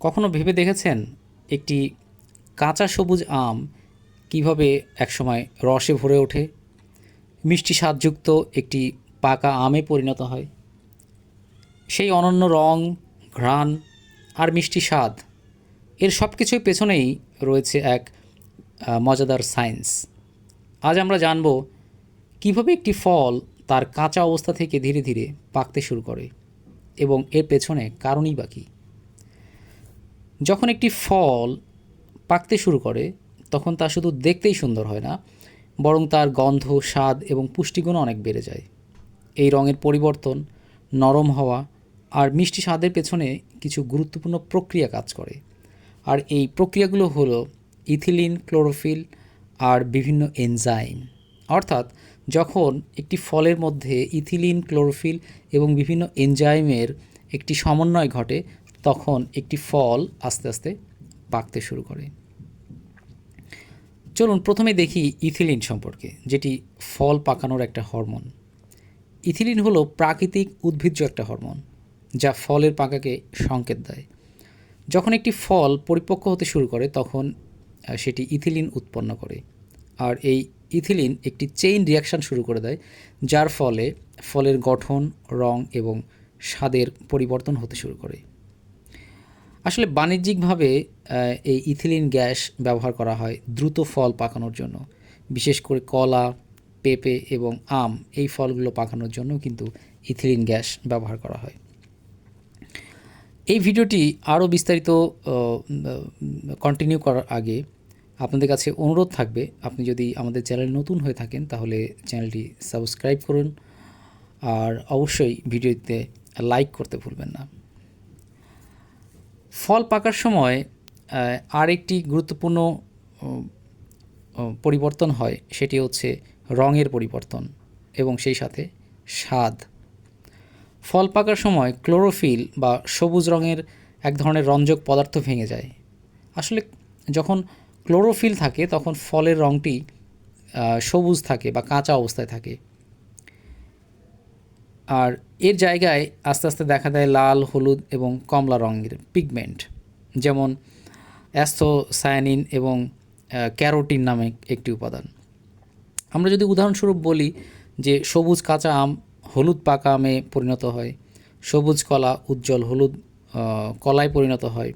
কখনো ভেবে দেখেছেন একটি কাঁচা সবুজ আম কীভাবে একসময় রসে ভরে ওঠে? মিষ্টি স্বাদযুক্ত একটি পাকা আমে পরিণত হয়। সেই অনন্য রং, ঘ্রাণ আর মিষ্টি স্বাদ, এর সব কিছুর পেছনেই রয়েছে এক মজাদার সায়েন্স। আজ আমরা জানব কীভাবে একটি ফল তার কাঁচা অবস্থা থেকে ধীরে ধীরে পাকতে শুরু করে এবং এর পেছনে কারণই বাকি যখন একটি ফল পাকতে শুরু করে, তখন তা শুধু দেখতেই সুন্দর হয় না, বরং তার গন্ধ, স্বাদ এবং পুষ্টিগুণ অনেক বেড়ে যায়। এই রঙের পরিবর্তন নরম হওয়া আর মিষ্টি স্বাদের পেছনে কিছু গুরুত্বপূর্ণ প্রক্রিয়া কাজ করে। আর এই প্রক্রিয়াগুলো হলো ইথিলিন, ক্লোরোফিল আর বিভিন্ন এনজাইম। অর্থাৎ যখন একটি ফলের মধ্যে ইথিলিন, ক্লোরোফিল এবং বিভিন্ন এনজাইমের একটি সমন্বয় ঘটে তখন একটি ফল আস্তে আস্তে পাকতে শুরু করে। চলুন প্রথমে দেখি ইথিলিন সম্পর্কে, যেটি ফল পাকানোর একটা হরমোন। ইথিলিন হলো প্রাকৃতিক উদ্ভিজ্জ একটা হরমোন, যা ফলের পাকাকে সংকেত দেয়। যখন একটি ফল পরিপক্ক হতে শুরু করে, তখন সেটি ইথিলিন উৎপন্ন করে। আর এই ইথিলিন একটি চেইন রিয়াকশন শুরু করে দেয়, যার ফলে ফলের গঠন, রং এবং স্বাদের পরিবর্তন হতে শুরু করে। আসলে বাণিজ্যিকভাবে এই ইথিলিন গ্যাস ব্যবহার করা হয় দ্রুত ফল পাকানোর জন্য। বিশেষ করে কলা, পেঁপে এবং আম, এই ফলগুলো পাকানোর জন্য কিন্তু ইথিলিন গ্যাস ব্যবহার করা হয়। এই ভিডিওটি আরও বিস্তারিত কন্টিনিউ করার আগে আপনাদের কাছে অনুরোধ থাকবে, আপনি যদি আমাদের চ্যানেল নতুন হয়ে থাকেন তাহলে চ্যানেলটি সাবস্ক্রাইব করুন। আর অবশ্যই ভিডিওতে লাইক করতে ভুলবেন না। ফল পাকার সময় আরেকটি গুরুত্বপূর্ণ পরিবর্তন হয়, সেটি হচ্ছে রঙের পরিবর্তন এবং সেই সাথে স্বাদ। ফল পাকার সময় ক্লোরোফিল বা সবুজ রঙের এক ধরনের রঞ্জক পদার্থ ভেঙে যায়। আসলে যখন ক্লোরোফিল থাকে, তখন ফলের রঙটি সবুজ থাকে বা কাঁচা অবস্থায় থাকে। আর এর জায়গায় আস্তে আস্তে দেখা দেয় লাল, হলুদ এবং কমলা রঙের পিগমেন্ট যেমন অ্যাস্থোসায়ানিন এবং ক্যারোটিন নামে একটি উপাদান। আমরা যদি উদাহরণস্বরূপ বলি যে সবুজ কাঁচা আম হলুদ পাকা আমে পরিণত হয়, সবুজ কলা উজ্জ্বল হলুদ কলায় পরিণত হয়,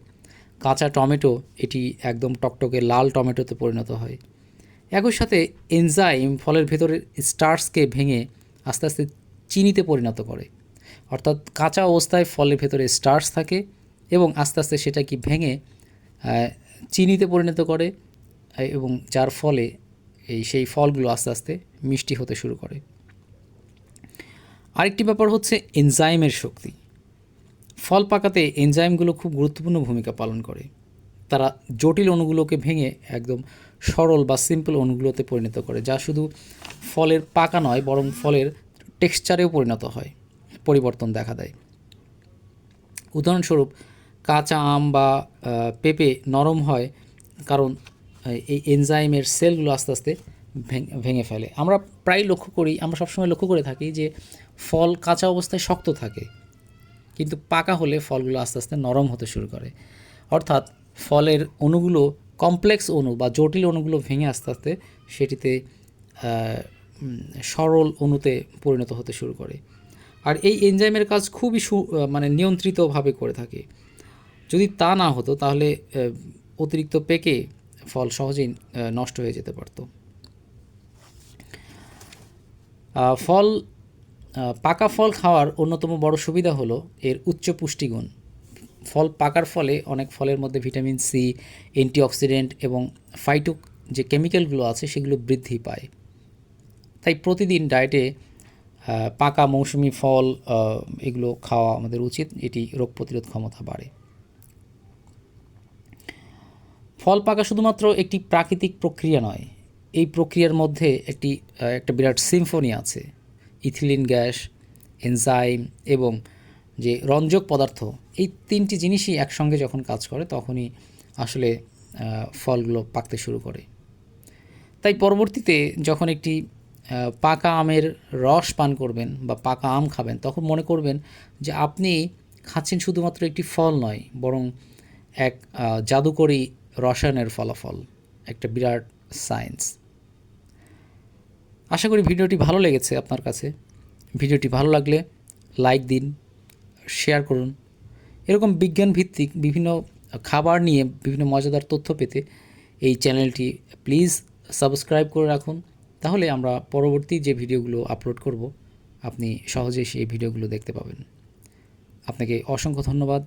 কাঁচা টমেটো এটি একদম টকটকে লাল টমেটোতে পরিণত হয়। একই সাথে এনজাইম ফলের ভেতরের স্টার্সকে ভেঙে আস্তে আস্তে চিনিতে পরিণত করে। অর্থাৎ কাঁচা অবস্থায় ফলের ভেতরে স্টার্স থাকে এবং আস্তে আস্তে সেটা কি ভেঙে চিনিতে পরিণত করে এবং যার ফলে এই সেই ফলগুলো আস্তে আস্তে মিষ্টি হতে শুরু করে। আরেকটি ব্যাপার হচ্ছে এনজাইমের শক্তি। ফল পাকাতে এনজাইমগুলো খুব গুরুত্বপূর্ণ ভূমিকা পালন করে। তারা জটিল অণুগুলোকে ভেঙে একদম সরল বা সিম্পল অণুগুলোতে পরিণত করে, যা শুধু ফলের পাকা নয়, বরং ফলের টেক্সচারেও পরিণত হয়, পরিবর্তন দেখা দেয়। উদাহরণস্বরূপ, কাঁচা আম বা পেঁপে নরম হয় কারণ এই এনজাইমের সেলগুলো আস্তে আস্তে ভেঙে ফেলে। আমরা প্রায় লক্ষ্য করি, আমরা সবসময় লক্ষ্য করে থাকি যে, ফল কাঁচা অবস্থায় শক্ত থাকে, কিন্তু পাকা হলে ফলগুলো আস্তে আস্তে নরম হতে শুরু করে। অর্থাৎ, ফলের অণুগুলো কমপ্লেক্স অণু বা জটিল অণুগুলো ভেঙে আস্তে আস্তে সেটিতে সরল অণুতে পরিণত হতে শুরু করে। আর এই এনজাইমের কাজ খুবই সু মানে নিয়ন্ত্রিতভাবে করে থাকে। যদি তা না হতো, তাহলে অতিরিক্ত পেকে ফল সহজেই নষ্ট হয়ে যেতে পারত। ফল পাকা ফল খাওয়ার অন্যতম বড় সুবিধা হলো এর উচ্চ পুষ্টিগুণ। ফল পাকার ফলে অনেক ফলের মধ্যে ভিটামিন সি, অ্যান্টিঅক্সিডেন্ট এবং ফাইটো যে কেমিক্যালগুলো আছে, সেগুলো বৃদ্ধি পায়। তাই প্রতিদিন ডায়েটে পাকা মৌসুমি ফল এগুলো খাওয়া আমাদের উচিত। এটি রোগ প্রতিরোধ ক্ষমতা বাড়ে। ফল পাকা শুধুমাত্র একটি প্রাকৃতিক প্রক্রিয়া নয়, এই প্রক্রিয়ার মধ্যে একটি একটা বিরাট সিম্ফনি আছে। ইথিলিন গ্যাস, এনজাইম এবং যে রঞ্জক পদার্থ, এই তিনটি জিনিসই একসঙ্গে যখন কাজ করে, তখনই আসলে ফলগুলো পাকতে শুরু করে। তাই পরবর্তীতে যখন একটি পাকা আমের রস পান করবেন বা পাকা আম খাবেন, তখন মনে করবেন যে আপনি খাচ্ছেন শুধুমাত্র একটি ফল নয়, বরং এক জাদুকরী রসায়নের ফলাফল, একটা বিরাট সায়েন্স। আশা করি ভিডিওটি ভালো লেগেছে আপনার কাছে। ভিডিওটি ভালো লাগলে লাইক দিন, শেয়ার করুন। এরকম বিজ্ঞান ভিত্তিক বিভিন্ন খাবার নিয়ে বিভিন্ন মজাদার তথ্য পেতে এই চ্যানেলটি প্লিজ সাবস্ক্রাইব করে রাখুন। তাহলে আমরা পরবর্তী যে ভিডিওগুলো আপলোড করব, আপনি সহজে সেই ভিডিওগুলো দেখতে পাবেন। আপনাকে অসংখ্য ধন্যবাদ।